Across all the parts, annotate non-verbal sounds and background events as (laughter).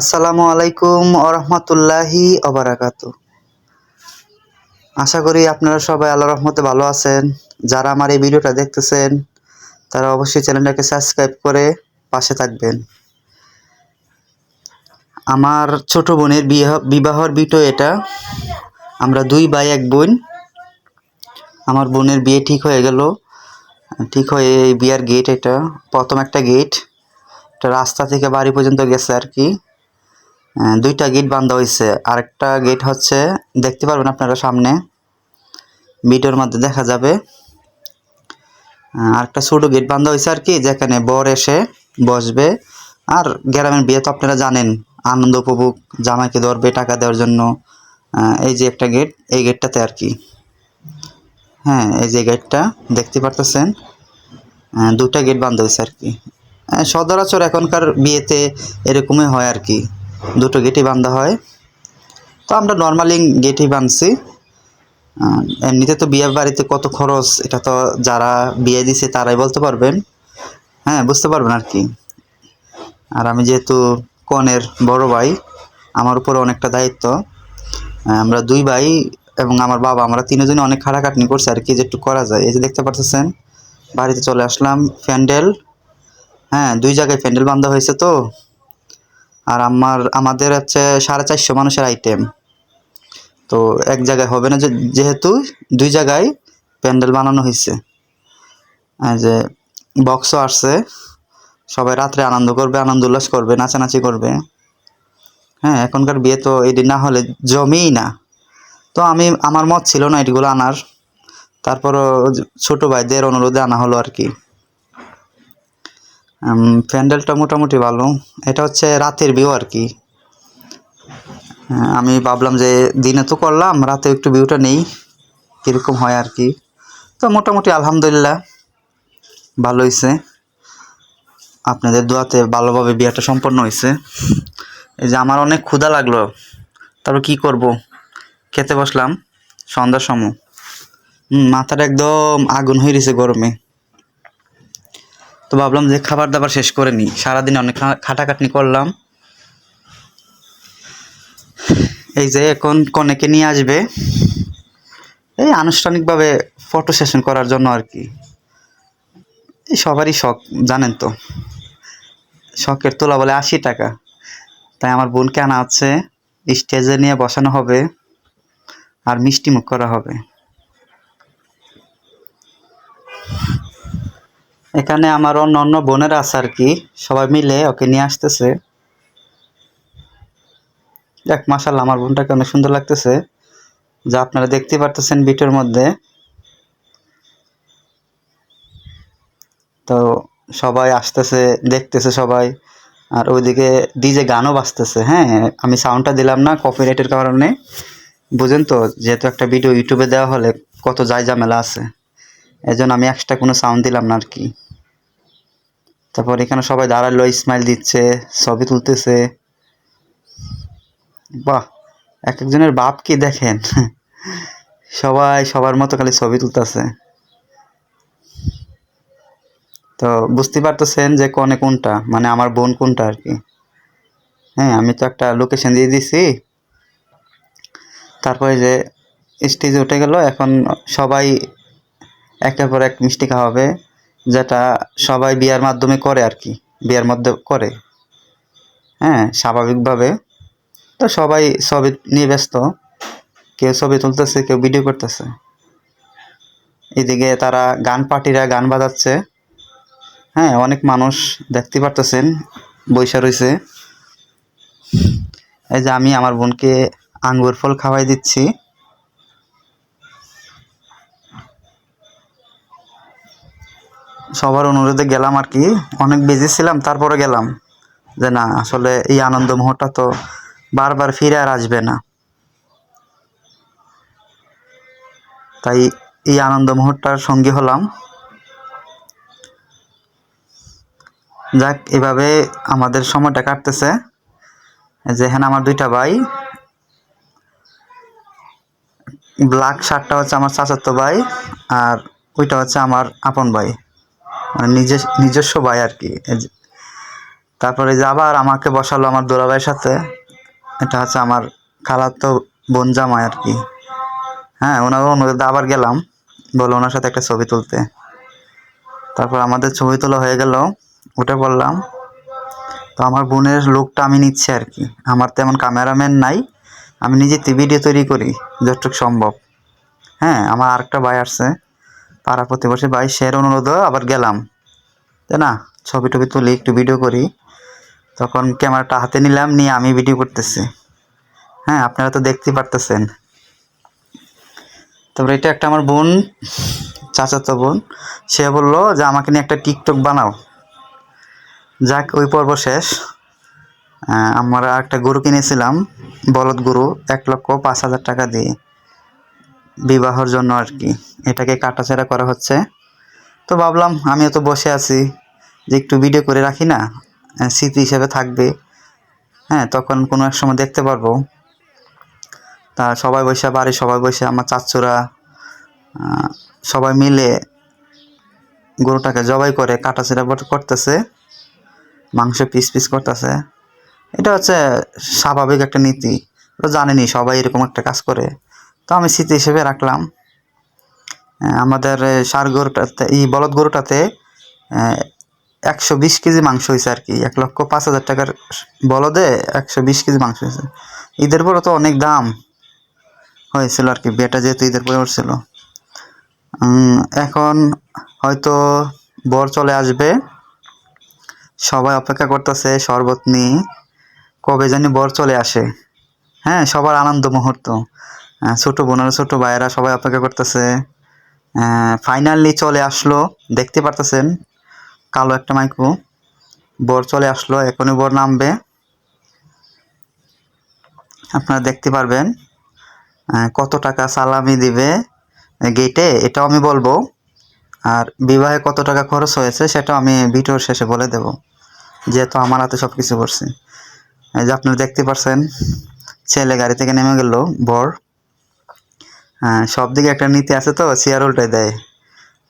আসসালামু আলাইকুম আরহামতুল্লাহি অবরাকাতু আশা করি আপনারা সবাই আল্লাহ রহমতে ভালো আছেন। যারা আমার এই ভিডিওটা দেখতেছেন, তারা অবশ্যই চ্যানেলটাকে সাবস্ক্রাইব করে পাশে থাকবেন। আমার ছোট বোনের বিবাহ বিবাহর ভিডিও এটা। আমরা দুই ভাই, এক বোন। আমার বোনের বিয়ে ঠিক হয়ে গেল। ঠিক হয়ে এই বিয়ার গেট এটা, প্রথম একটা গেট এটা রাস্তা থেকে বাড়ি পর্যন্ত গেছে আর কি। দুইটা গেট বান্ধা হয়েছে আরেকটা গেট হচ্ছে দেখতে পারবেন আপনারা সামনে ভিডিওর মধ্যে দেখা যাবে। আরেকটা ছোট গেট বান্ধা হয়েছে আর কি যেখানে বর এসে বসবে। আর গ্রামের বিয়ে তো আপনারা জানেন আনন্দ উপভোগ জামাইকে ধরবে টাকা দেওয়ার জন্য। এই যে একটা গেট এই গেটটাতে আর কি। হ্যাঁ এই যে গেটটা দেখতে পারতেছেন। দুটা গেট বান্ধা হয়েছে আর কি। আহ, সচরাচর এখনকার বিয়েতে এরকমই হয় আর কি। দুটো গেটই বান্ধা হয়। তো আমরা নর্মালি গেটই বাঁধছি এমনিতে তো বিয়ের বাড়িতে কত খরচ, এটা তো যারা বিয়ে দিছে তারাই বলতে পারবেন। হ্যাঁ বুঝতে পারবেন আর কি। আর আমি যেহেতু কনের বড় ভাই, আমার উপরে অনেকটা দায়িত্ব। আমরা দুই ভাই এবং আমার বাবা, আমরা তিনজনে অনেক খাটাখাটনি করছি আর কি, যে একটু করা যায়। এই যে দেখতে পারতেছেন, বাড়িতে চলে আসলাম, প্যান্ডেল। হ্যাঁ দুই জায়গায় প্যান্ডেল বান্ধা হয়েছে তো। আর আমার, আমাদের হচ্ছে সাড়ে চারশো মানুষের আইটেম তো এক জায়গায় হবে না যেহেতু দুই জায়গায় প্যান্ডেল বানানো হয়েছে। যে বক্সও আসছে। সবাই রাত্রে আনন্দ করবে, আনন্দ উল্লাস করবে, নাচানাচি করবে। হ্যাঁ এখনকার বিয়ে তো এটি না হলে জমেই না। তো আমি, আমার মত ছিল না এটিগুলো আনার। তারপরও ছোটো ভাইদের অনুরোধে আনা হলো আর কি। প্যান্ডেলটা মোটামুটি ভালো। এটা হচ্ছে রাতের ভিউ আর কি। আমি ভাবলাম যে দিনে তো করলাম, রাতে একটু ভিউটা নেই, কীরকম হয় আর কি। তো মোটামুটি আলহামদুলিল্লাহ, ভালো হয়েছে আপনাদের দোয়াতে ভালোভাবে বিয়েটা সম্পন্ন হয়েছে এই যে আমার অনেক ক্ষুধা লাগল। তারপর কি করব? খেতে বসলাম, সন্ধ্যার সময়। মাথাটা একদম আগুন হয়ে গেছে গরমে। তো ভাবলাম যে খাবার দাবার শেষ করে নিই। সারাদিন অনেক খাটাখাটনি করলাম। এই যে এখন কনেকে নিয়ে আসবে। এই আনুষ্ঠানিকভাবে ফটো সেশন করার জন্য আর কি। এই সবারই শখ, জানেন তো। শখের তোলা বলে আশি টাকা। তাই আমার বোনকে আনা আছে। স্টেজে নিয়ে বসানো হবে। আর মিষ্টি মুখ করা হবে। এখানে আমার অন্য অন্য বোনেরা আছে আর কি, সবাই মিলে ওকে নিয়ে আসতেছে। এক মাসাল্লাহ আমার বোনটাকে অনেক সুন্দর লাগতেছে। যা আপনারা দেখতে পারতেছেন ভিডিওর মধ্যে। তো সবাই আসতেছে, দেখতেছে সবাই। আর ওইদিকে ডিজে গানও বাজতেছে হ্যাঁ? আমি সাউন্ডটা দিলাম না কপি কপিরাইটের কারণে। বুঝেন তো, যেহেতু একটা ভিডিও ইউটিউবে দেওয়া হলে কত যাই ঝামেলা আছে। এই জন্য আমি এক্সট্রা কোনো সাউন্ড দিলাম না আর কি তারপর এখানে সবাই দাঁড়াল স্মাইল দিচ্ছে, ছবি তুলতেছে। বাহ, এক একজনের বাপ কি দেখেন? (laughs) সবাই সবার মতো খালি ছবি তুলতেছে। তো বুঝতে পারতেছেন যে কনে কোনটা মানে আমার বোন কোনটা আর কি হ্যাঁ আমি তো একটা লোকেশন দিয়ে দিছি। তারপরে যে স্টেজে উঠে গেল, এখন সবাই একের পর এক মিষ্টি খাওয়াবে যেটা সবাই বিয়ার মাধ্যমে করে আর কি, বিয়ার মধ্যে করে। হ্যাঁ স্বাভাবিকভাবে। তো সবাই ছবি নিয়ে ব্যস্ত। কেউ ছবি তুলতেছে, কেউ ভিডিও করতেছে। এদিকে তারা গান পার্টিরা গান বাজাচ্ছে। হ্যাঁ অনেক মানুষ দেখতে পারতেছেন বৈশা রয়েছে এই যে আমি আমার বোনকে আঙ্গুর ফল খাওয়াই দিচ্ছি। সবার অনুরোধে গেলাম আর কি। অনেক বিজি ছিলাম তারপরে গেলাম। যে না, আসলে এই আনন্দ মুহূর্তটা তো বারবার ফিরে আর আসবে না। তাই এই আনন্দ মুহূর্তটার সঙ্গী হলাম। যাক, এভাবে আমাদের সময়টা কাটতেছে। এই যে এখানে আমার দুইটা ভাই। ব্ল্যাক শার্টটা হচ্ছে আমার চাচাতো ভাই আর ওইটা হচ্ছে আমার আপন ভাই। নিজের নিজস্ব ভাই আর কি। তারপরে যে আবার আমাকে বসালো আমার দোলাভাইয়ের সাথে, এটা হচ্ছে আমার খালাতো বোন জামাই আর কি। হ্যাঁ ওনার অনুরোধে আবার গেলাম, বলে ওনার সাথে একটা ছবি তুলতে। তারপর আমাদের ছবি তোলা হয়ে গেল, উঠে বললাম তো আমার বোনের লোকটা আমি নিচ্ছি আর কি। আমার তেমন ক্যামেরাম্যান নাই, আমি নিজে ভিডিও তৈরি করি, যতটুকু সম্ভব। হ্যাঁ আমার আরেকটা ভাই আসছে, পাড়া প্রতিবেশী ভাই সের অনুরোধে আবার গেলাম। তাই না? ছবি টবি তুলি, একটু ভিডিও করি। তখন ক্যামেরাটা হাতে নিলাম, নিয়ে আমি ভিডিও করতেছি। হ্যাঁ আপনারা তো দেখতেই পারতেছেন। তারপরে এটা একটা আমার বোন, চাচাতো বোন। সে বলল যে, আমাকে নিয়ে একটা টিকটক বানাও। যাক, ওই পর্ব শেষ। আমরা একটা গরু কিনেছিলাম, বলদ গরু, এক লক্ষ পাঁচ হাজার টাকা দিয়ে। বিবাহর জন্য আর কি। এটাকে কাটাছেড়া করা হচ্ছে। তো ভাবলাম আমিও তো বসে আছি যে একটু ভিডিও করে রাখি না স্মৃতি হিসেবে থাকবে। হ্যাঁ তখন কোনো এক সময় দেখতে পারব। তা সবাই বসে বাড়ি সবাই বসে, আমার চাচুরা সবাই মিলে গরুটাকে জবাই করে কাটাছেড়া করতেছে, মাংস পিস পিস করতেছে। এটা হচ্ছে স্বাভাবিক একটা নীতি। জানেনি সবাই এরকম একটা কাজ করে। তো আমি স্মৃতি হিসেবে রাখলাম। আমাদের ষাঁড় গরুটাতে, এই বলদ গরুটাতে একশো বিশ কেজি মাংস হয়েছে আর কি। এক লক্ষ পাঁচ হাজার টাকার বলদে একশো বিশ কেজি মাংস হয়েছে ঈদের পরে তো অনেক দাম হয়েছিল আর কি, বেটা যেহেতু ঈদের পরে উঠছিল এখন হয়তো বর চলে আসবে। সবাই অপেক্ষা করতেছে শরবত নিয়ে, কবে জানি বর চলে আসে। হ্যাঁ সবার আনন্দ মুহূর্ত। ছোট বোনেরা ছোট ভাইয়েরা সবাই অপেক্ষা করতেছে। ফাইনালি চলে আসলো। দেখতে পারতেছেন? কালো একটা মাইকু বর চলে আসলো, এখনই বর নামবে। আপনারা দেখতে পারবেন কত টাকা সালামি দিবে গেটে এটাও আমি বলব। আর বিবাহে কত টাকা খরচ হয়েছে, সেটাও আমি ভিডিওর শেষে বলে দেব। যেহেতু আমার হাতে সব কিছু করছি। এই যে আপনারা দেখতে পারছেন, ছেলে গাড়ি থেকে নেমে গেল, বর। হ্যাঁ সব দিকে একটা নীতি আছে তো চেয়ার উল্টে দেয়।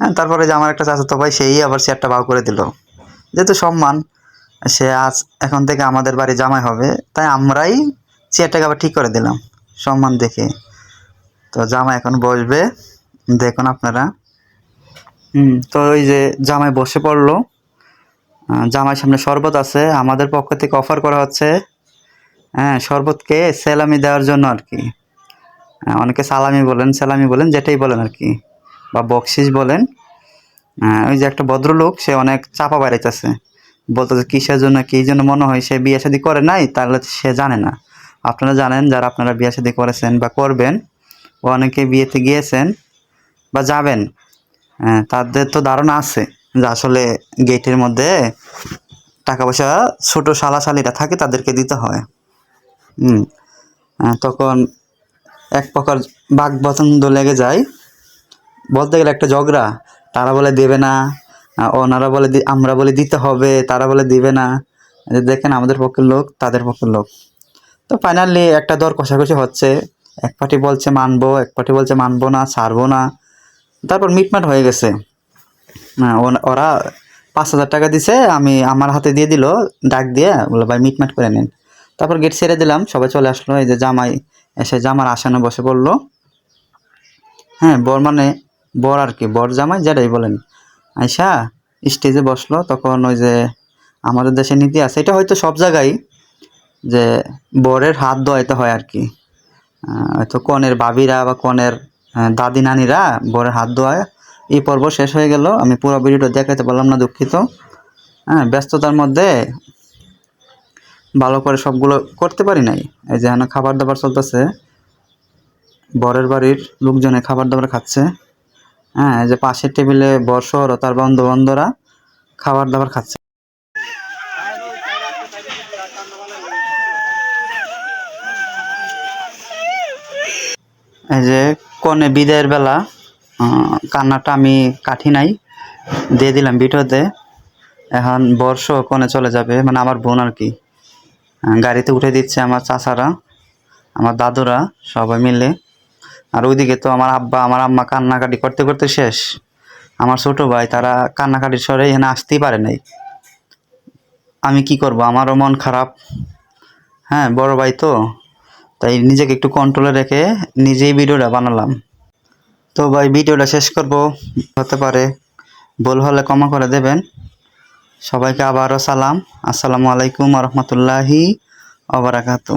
হ্যাঁ তারপরে যে আমার একটা চাচাতো ভাই, সেই আবার চেয়ারটা বাউ করে দিল। যেহেতু সম্মান, সে আজ এখন থেকে আমাদের বাড়ি জামাই হবে, তাই আমরাই চেয়ারটাকে আবার ঠিক করে দিলাম, সম্মান দেখে। তো জামাই এখন বসবে, দেখুন আপনারা। হুম, তো ওই যে জামাই বসে পড়ল। জামাইয়ের সামনে শরবত আছে, আমাদের পক্ষ থেকে অফার করা হচ্ছে। হ্যাঁ শরবতকে সেলামি দেওয়ার জন্য আর কি। অনেকে সালামি বলেন, সেলামি বলেন, যেটাই বলেন আর কি। বা বকশিস বলেন। ওই যে একটা ভদ্রলোক, সে অনেক চাপা বাড়াইতেছে। বলতেছে, কিসের জন্য, কি জন্য মনে হয় সে বিয়ে শাদী করে নাই? তাহলে সে জানে না। আপনারা জানেন, যারা আপনারা বিয়ে শাদী করেছেন বা করবেন, অনেকে বিয়েতে গিয়েছেন বা যাবেন। তাদের তো ধারণা আছে যে আসলে গেটের মধ্যে টাকা পয়সা ছোটো শালাশালিরা থাকে, তাদেরকে দিতে হয়। তখন এক প্রকার বাঘ বতন্দ লেগে যায়। বলতে গেলে একটা ঝগড়া। তারা বলে দেবে না ওনারা বলে আমরা বলে দিতে হবে, তারা বলে দিবে না। দেখেন আমাদের পক্ষের লোক, তাদের পক্ষের লোক। তো ফাইনালি একটা দর কষাকষি হচ্ছে। এক পার্টি বলছে মানবো, এক পার্টি বলছে মানবো না, ছাড়বো না। তারপর মিটমাট হয়ে গেছে। ওরা পাঁচ হাজার টাকা দিছে, আমি আমার হাতে দিয়ে দিল, ডাক দিয়ে বলে ভাই, মিটমাট করে নিন। তারপর গেট ছেড়ে দিলাম, সবাই চলে আসলো। এই যে জামাই এসে জামার আসনে বসে পড়ল হ্যাঁ বর মানে বর আর কি, বর জামাই যেটাই বলেন। আইসা স্টেজে বসল, তখন ওই যে আমাদের দেশে নীতি আছে, এটা হয়তো সব জায়গায় যে বরের হাত ধোয়াইতে হয় আর কি। হয়তো কনের বাবিরা বা কনের দাদি নানিরা বরের হাত ধোয়ায়। এই পর্ব শেষ হয়ে গেল, আমি পুরো ভিডিওটা দেখাতে পারলাম না দুঃখিত। হ্যাঁ ব্যস্ততার মধ্যে ভালো করে সবগুলো করতে পারি নাই। এই যে এখানে খাবার দাবার চলতেছে। বরের বাড়ির লোকজনে খাবার দাবার খাচ্ছে। হ্যাঁ যে পাশের টেবিলে বর্ষর ও তার বন্ধু বন্ধুরা খাবার দাবার খাচ্ছে। এই যে কনে বিদায়ের বেলা কান্নাটা আমি কাঠি নাই। দিয়ে দিলাম ভিডিওতে। এখন বর্ষ কনে চলে যাবে মানে আমার বোন আর কি। গাড়িতে উঠে দিচ্ছে আমার চাচারা, আমার দাদুরা সবাই মিলে। আর ওইদিকে তো আমার আব্বা, আমার আম্মা কান্নাকাটি করতে করতে শেষ। আমার ছোট ভাই, তারা কান্নাকাটির স্বরে এখানে আসতেই পারে নাই। আমি কি করব? আমারও মন খারাপ। হ্যাঁ বড় ভাই তো। তাই নিজেকে একটু কন্ট্রোলে রেখে নিজেই ভিডিওটা বানালাম। তো ভাই, ভিডিওটা শেষ করব। হতে পারে। ভুল হলে ক্ষমা করে দেবেন। সবাইকে আবারও সালাম। আসসালামু আলাইকুম রহমতুল্লাহি অবরাকাতু